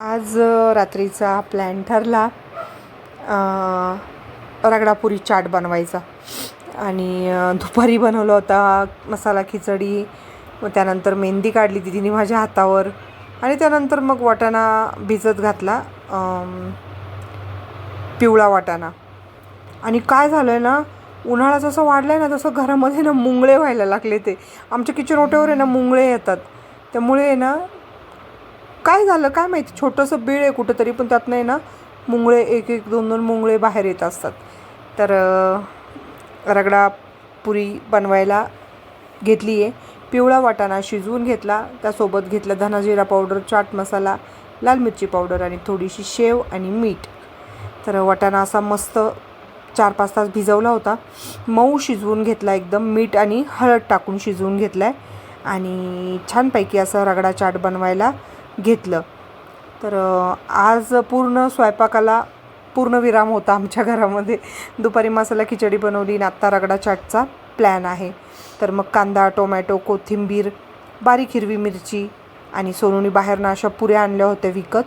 आज रात्रीचा प्लॅन ठरला. रगडापुरी चाट बनवायचा. आणि दुपारी बनवला होता मसाला खिचडी. मग त्यानंतर मेहंदी काढली दिदीने माझ्या हातावर. आणि त्यानंतर मग वाटाणा भिजत घातला. पिवळा वाटाणा. आणि काय झालं आहे ना उन्हाळा जसं वाढला आहे ना तसं घरामध्ये ना मुंगळे व्हायला लागले ते. आमच्या किचन ओट्यावर आहे ना मुंगळे येतात. त्यामुळे आहे ना काय झालं? काय माहिती? छोटंसं बीळ आहे कुठंतरी पण त्यातनं आहे ना मुंगळे एक एक दोन दोन मुंगळे बाहेर येत असतात. तर रगडा पुरी बनवायला घेतली आहे पिवळा वाटाणा शिजवून घेतला त्यासोबत घेतला धनाजिरा पावडर चाट मसाला लाल मिरची पावडर आणि थोडीशी शेव आणि मीठ. तर वाटाणा असा मस्त चार पाच तास भिजवला होता. मऊ शिजवून घेतला एकदम मीठ आणि हळद टाकून शिजवून घेतला आहे आणि छानपैकी असं रगडा चाट बनवायला घेतलं. तर आज पूर्ण स्वयंपाकाला पूर्ण विराम होता आमच्या घरामध्ये. दुपारी मसाला खिचडी बनवली आणि आत्ता रगडा चाटचा प्लॅन आहे. तर मग कांदा टोमॅटो कोथिंबीर बारीक हिरवी मिरची आणि सोनूनी बाहेरनं अशा पुऱ्या आणल्या होत्या विकत.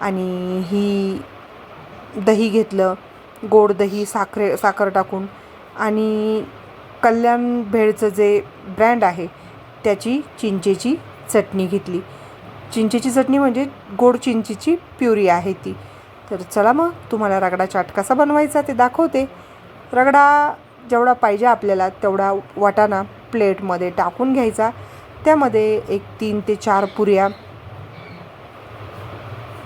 आणि ही दही घेतलं गोड दही साखरे साखर टाकून. आणि कल्याण भेळचं जे ब्रँड आहे त्याची चिंचेची चटणी घेतली. चिंचेची चटणी म्हणजे गोड चिंचेची प्युरी आहे ती. तर चला मग तुम्हाला रगडा चाट कसा बनवायचा ते दाखवते. रगडा जेवढा पाहिजे आपल्याला तेवढा वाटाणा प्लेटमध्ये टाकून घ्यायचा. त्यामध्ये एक तीन ते चार पुऱ्या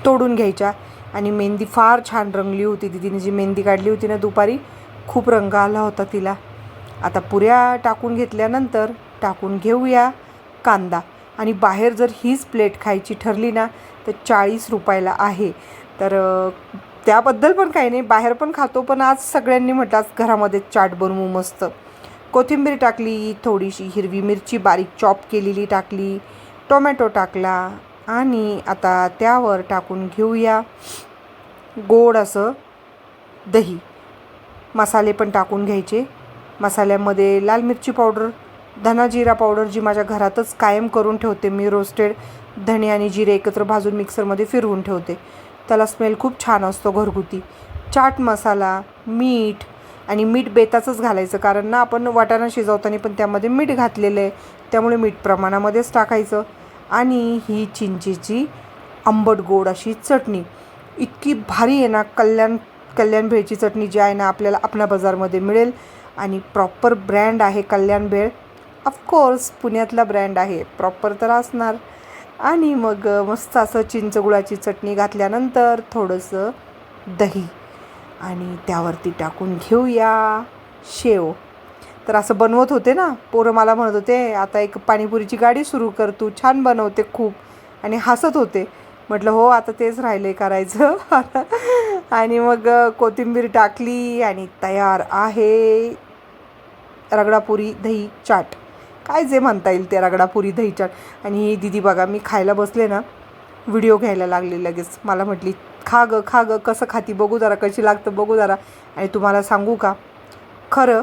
तोडून घ्यायच्या. आणि मेहंदी फार छान रंगली होती तिने जी मेहंदी काढली होती ना दुपारी खूप रंग आला होता तिला. आता पुऱ्या टाकून घेतल्यानंतर टाकून घेऊया कांदा. आणि बाहेर जर हीच प्लेट खायची ठरली ना तर चाळीस रुपयाला आहे. तर त्याबद्दल पण काही नाही. बाहेर पण खातो पण आज सगळ्यांनी म्हटलं आज घरामध्ये चाट बनवू मस्त. कोथिंबीर टाकली थोडीशी हिरवी मिरची बारीक चॉप केलेली टाकली टोमॅटो टाकला आणि आता त्यावर टाकून घेऊया गोड असं दही. मसाले पण टाकून घ्यायचे. मसाल्यामध्ये लाल मिरची पावडर धना जिरा पावडर जी माझ्या घरातच कायम करून ठेवते. मी रोस्टेड धणे आणि जिरे एकत्र भाजून मिक्सरमध्ये फिरवून ठेवते. त्याला स्मेल खूप छान असतो घरगुती. चाट मसाला मीठ आणि मीठ बेताचंच घालायचं. कारण ना आपण वाटाणा शिजवताना पण त्यामध्ये मीठ घातलेलं आहे. त्यामुळे मीठ प्रमाणामध्येच टाकायचं. आणि ही चिंचेची आंबट गोड अशी चटणी. इतकी भारी आहे ना कल्याण कल्याण भेळची चटणी जी आहे ना आपल्याला आपल्या बाजारमध्ये मिळेल. आणि प्रॉपर ब्रँड आहे कल्याण भेळ. ऑफकोर्स पुण्यातला ब्रँड आहे. प्रॉपर तर असणार. आणि मग मस्त असं चिंचगुळाची चटणी घातल्यानंतर थोडंसं दही. आणि त्यावरती टाकून घेऊया शेव. तर असं बनवत होते ना पोरं मला म्हणत होते आता एक पाणीपुरीची गाडी सुरू कर तू छान बनवते खूप. आणि हसत होते. म्हटलं हो आता तेच राहिले करायचं. आणि मग कोथिंबीर टाकली आणि तयार आहे. रगडापुरी दही चाट. काय जे म्हणता येईल ते रगडापुरी दही आणि ही दिदी बघा मी खायला बसले ना व्हिडिओ घ्यायला लागले लगेच. मला म्हटली खा ग खा ग कसं खाती बघू जरा कशी लागतं बघू जरा. आणि तुम्हाला सांगू का खरं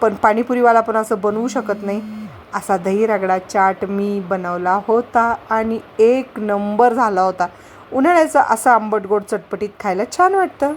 पण पाणीपुरीवाला पण असं बनवू शकत नाही. असा दही रगडा चाट मी बनवला होता आणि एक नंबर झाला होता. उन्हाळ्याचं असं आंबट गोड चटपटीत खायला छान वाटतं.